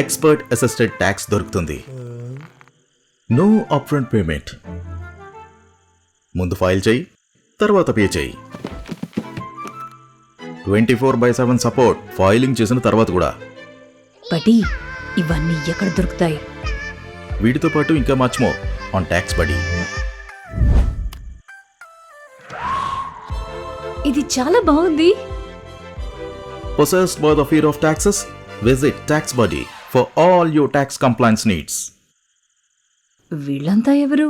Expert assisted tax దొరుకుతుంది. No upfront payment ముందు file చేయి తర్వాత పే చేయి. Twenty four by seven support filing చేసిన తర్వాత కూడా. బడి ఇవన్నీ ఎక్కడ దొరుకుతాయి? వీటితో పాటు ఇంకా much more on TaxBuddy ఇది చాలా బాగుంది. Possessed by the fear of taxes? Visit TaxBuddy for all your tax complaints needs వీళ్ళంతా ఎవరు